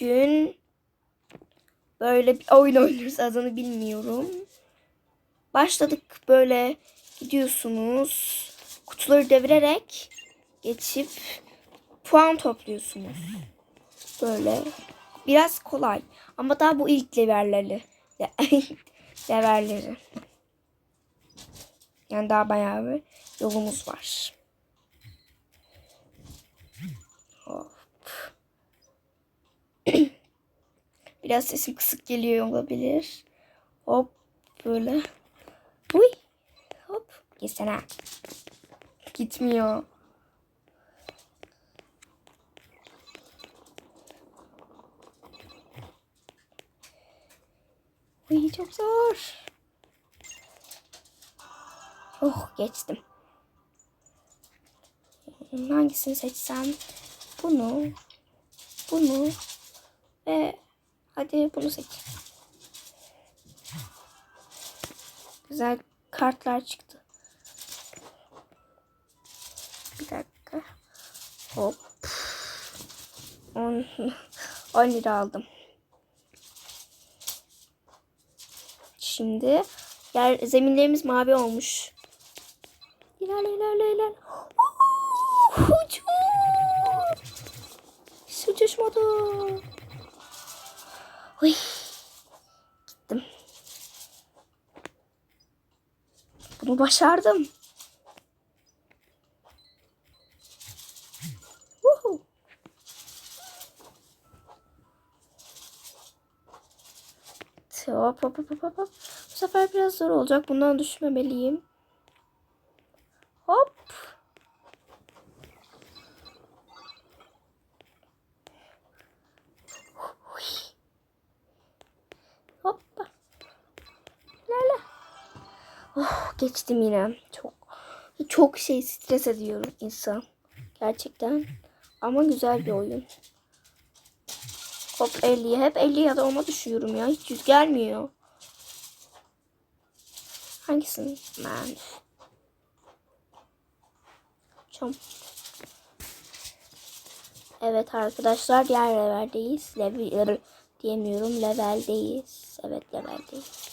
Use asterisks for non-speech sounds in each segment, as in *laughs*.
Bugün böyle bir oyun *laughs* oynuyoruz adını bilmiyorum. Başladık böyle gidiyorsunuz. Kutuları devirerek geçip puan topluyorsunuz. Böyle biraz kolay ama daha bu ilk levelleri. *laughs* levelleri. Yani daha bayağı bir yolumuz var. Hop. *clears throat* Biraz sesim kısık geliyor olabilir. Hop böyle. Uy. Hop. Gitsene. Gitmiyor. Uy çok zor. Oh geçtim. Hangisini seçsem? Bunu. Bunu. Ve hadi bunu seç. Güzel kartlar çıktı. Bir dakika. Hop. 10 10 *laughs* lira aldım. Şimdi yer zeminlerimiz mavi olmuş. İlerle ilerle ilerle. Uçuş. Uçuş modu. Uy. Gittim. Bunu başardım. Hop hop hop hop hop. Bu sefer biraz zor olacak. Bundan düşmemeliyim. Hop. Hoppa. Lala. Oh, geçtim yine. Çok çok şey stres ediyorum insan. Gerçekten. Ama güzel bir oyun. Hop 50'ye. Hep 50 ya da ona düşüyorum ya. Hiç yüz gelmiyor. Hangisini? Ben. Çam. Evet arkadaşlar diğer leveldeyiz. Level diyemiyorum. Leveldeyiz. Evet leveldeyiz.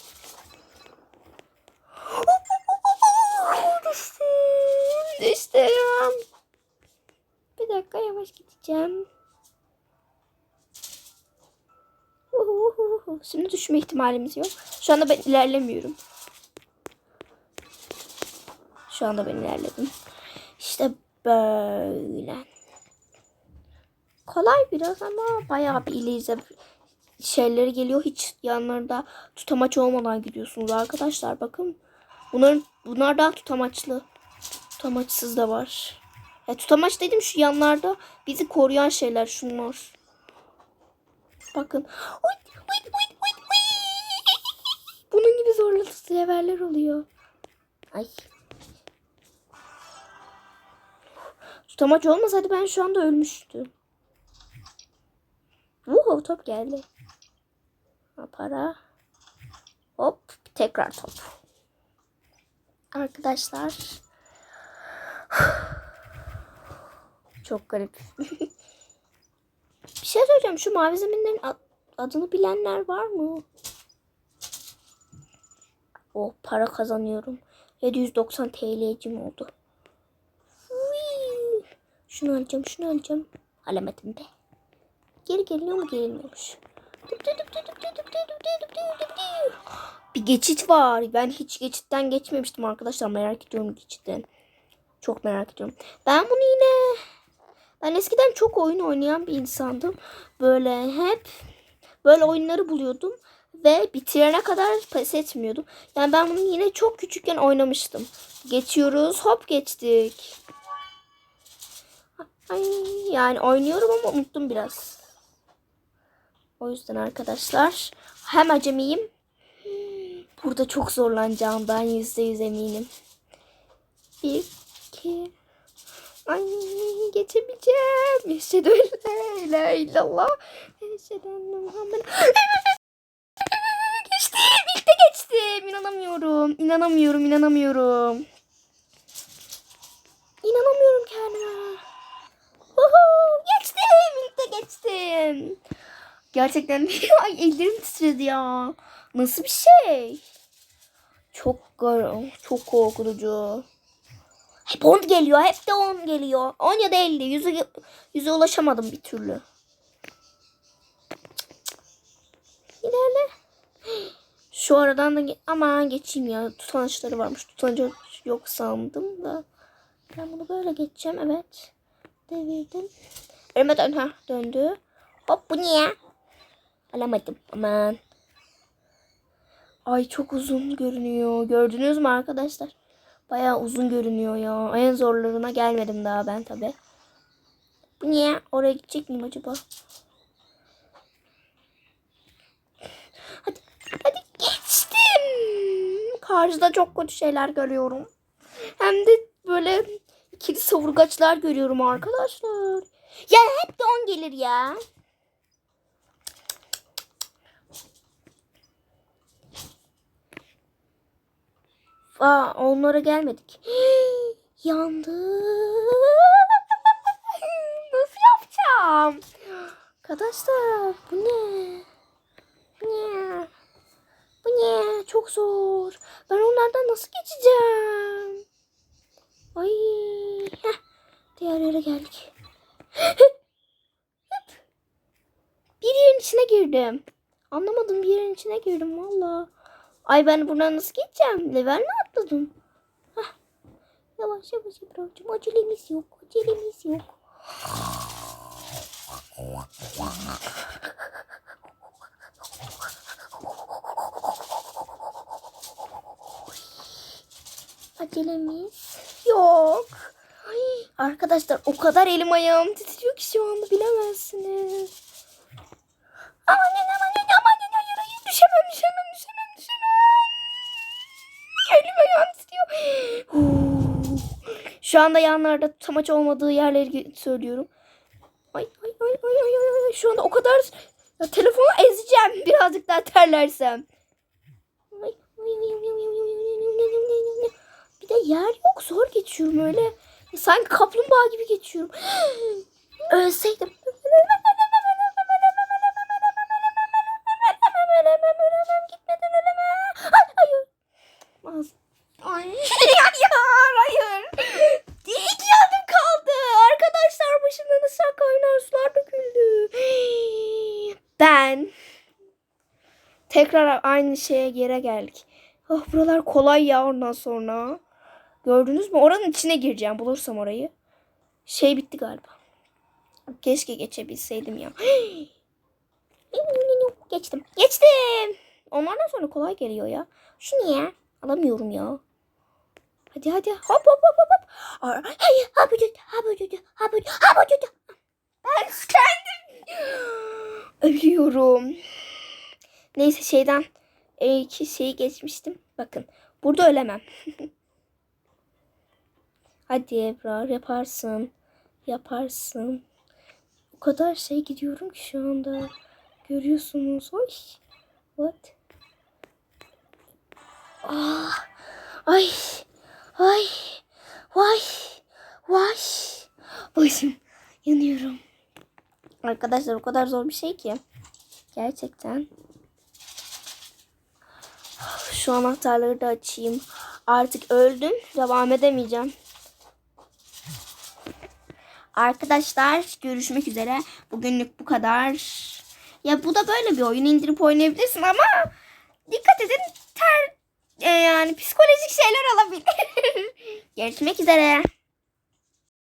Düştüm. Düştüm. Bir dakika yavaş gideceğim. Şimdi düşme ihtimalimiz yok. Şu anda ben ilerlemiyorum. Şu anda ben ilerledim. İşte böyle. Kolay biraz ama bayağı bir ileride şeyleri geliyor. Hiç yanlarında tutamaç olmadan gidiyorsunuz arkadaşlar. Bakın. Bunların, bunlar daha tutamaçlı. Tutamaçsız da var. Ya tutamaç dedim şu yanlarda bizi koruyan şeyler şunlar. Bakın. Bunun gibi zorlatıcı leveller oluyor. Ay. Tutamaç olmasaydı ben şu anda ölmüştüm. Vuhu top geldi. Ha, para. Hop tekrar top. Arkadaşlar. Çok garip. Bir şey söyleyeceğim. Şu mavi zeminlerin ad- adını bilenler var mı? Oh para kazanıyorum. 790 TL'cim oldu. Şunu alacağım, şunu alacağım. Alamedim be. Geri geliniyor mu? Gelmiyormuş. Bir geçit var. Ben hiç geçitten geçmemiştim arkadaşlar. Merak ediyorum geçitten. Çok merak ediyorum. Ben bunu yine ben eskiden çok oyun oynayan bir insandım. Böyle hep böyle oyunları buluyordum ve bitirene kadar pes etmiyordum. Yani ben bunu yine çok küçükken oynamıştım. Geçiyoruz. Hop geçtik. Ay, yani oynuyorum ama unuttum biraz. O yüzden arkadaşlar hem acemiyim. Burada çok zorlanacağımdan yüzde yüz eminim. Bir, iki, Ay geçemeyeceğim. Eşhedü la ilahe illallah. Eşhedü enne Muhammed. Geçtim. İlk de geçtim. İnanamıyorum. İnanamıyorum. İnanamıyorum. İnanamıyorum kendime. Uhu, geçtim. İlk de geçtim. Gerçekten *laughs* ay ellerim titredi ya. Nasıl bir şey? Çok çok korkutucu. Hep 10 geliyor. Hep de 10 geliyor. 10 ya da 50. Yüze, yüze ulaşamadım bir türlü. İlerle. Şu aradan da ge- aman geçeyim ya. Tutançları varmış. Tutancı yok sandım da. Ben bunu böyle geçeceğim. Evet. Devirdim. Önüme dön. Ha, döndü. Hop bu niye? Alamadım. Aman. Ay çok uzun görünüyor. Gördünüz mü arkadaşlar? Bayağı uzun görünüyor ya. En zorlarına gelmedim daha ben tabi. Niye? Oraya gidecek miyim acaba? Hadi, hadi geçtim. Karşıda çok kötü şeyler görüyorum. Hem de böyle ikili savurgaçlar görüyorum arkadaşlar. Ya hep de on gelir ya. Aa, onlara gelmedik. *gasps* Yandı. Nasıl yapacağım? Arkadaşlar bu ne? Bu ne? Bu ne? Çok zor. Ben onlardan nasıl geçeceğim? Ay. Heh. Diğer yere geldik. *gasps* bir yerin içine girdim. Anlamadım bir yerin içine girdim valla. Ay ben buradan nasıl geçeceğim? Level mi atladım? Hah. Yavaş yavaş İbrahim'cim. Acelemiz yok. Acelemiz yok. Acelemiz yok. Ay, arkadaşlar o kadar elim ayağım titriyor ki şu anda bilemezsiniz. Aman aman aman hayır hayır düşemem düşemem düşemem. Şu anda yanlarda tutamaç olmadığı yerleri söylüyorum. Ay ay ay ay ay ay. Şu anda o kadar ya, telefonu ezeceğim birazcık daha terlersem. Bir de yer yok zor geçiyorum öyle. Sanki kaplumbağa gibi geçiyorum. Ölseydim Ben tekrar aynı şeye yere geldik. Oh, buralar kolay ya ondan sonra. Gördünüz mü? Oranın içine gireceğim. Bulursam orayı. Şey bitti galiba. Keşke geçebilseydim ya. Geçtim. Geçtim. Onlardan sonra kolay geliyor ya. Şu niye? Alamıyorum ya. Hadi hadi. Hop hop hop hop. Hayır. Ha bu düdü. Ha bu düdü. Ha bu düdü. Ha bu düdü. Ben kendim. Ölüyorum. Neyse şeyden e, iki şeyi geçmiştim. Bakın. Burada ölemem. *laughs* Hadi Ebrar yaparsın. Yaparsın. O kadar şey gidiyorum ki şu anda. Görüyorsunuz. Oy. What? Ah. Arkadaşlar o kadar zor bir şey ki. Gerçekten. Şu anahtarları da açayım. Artık öldüm. Devam edemeyeceğim. Arkadaşlar görüşmek üzere. Bugünlük bu kadar. Ya bu da böyle bir oyun indirip oynayabilirsin ama dikkat edin ter e, yani psikolojik şeyler olabilir. *laughs* görüşmek üzere.